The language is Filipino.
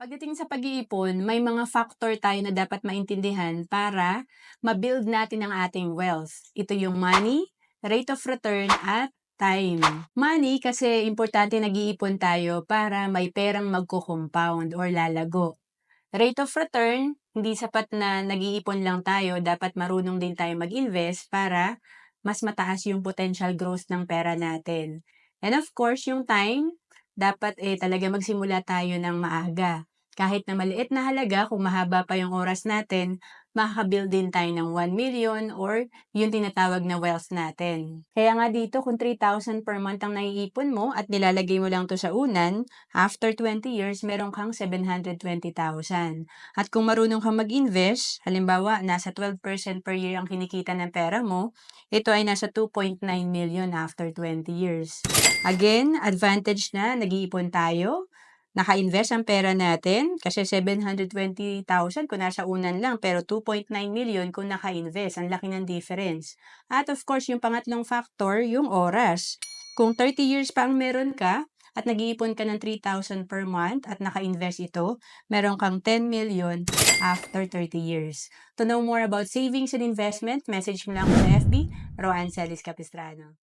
Pagdating sa pag-iipon, may mga factor tayo na dapat maintindihan para ma-build natin ang ating wealth. Ito yung money, rate of return, at time. Money kasi importante nag-iipon tayo para may perang magko-compound or lalago. Rate of return, hindi sapat na nag-iipon lang tayo, dapat marunong din tayo mag-invest para mas mataas yung potential growth ng pera natin. And of course, yung time, dapat eh talaga magsimula tayo ng maaga. Kahit na maliit na halaga, kung mahaba pa yung oras natin, makakabuild din tayo ng 1 million or yung tinatawag na wealth natin. Kaya nga dito, kung 3,000 per month ang naiipon mo at nilalagay mo lang to sa unan, after 20 years, meron kang 720,000. At kung marunong kang mag-invest, halimbawa, nasa 12% per year ang kinikita ng pera mo, ito ay nasa 2.9 million after 20 years. Again, advantage na nag-iipon tayo, naka-invest ang pera natin kasi 720,000 kung nasa unan lang pero 2.9 million kung naka-invest. Ang laki ng difference. At of course, yung pangatlong factor, yung oras. Kung 30 years pa ang meron ka at nag-iipon ka ng 3,000 per month at naka-invest ito, meron kang 10 million after 30 years. To know more about savings and investment, message mo lang ako sa FB, Roan Celis Capistrano.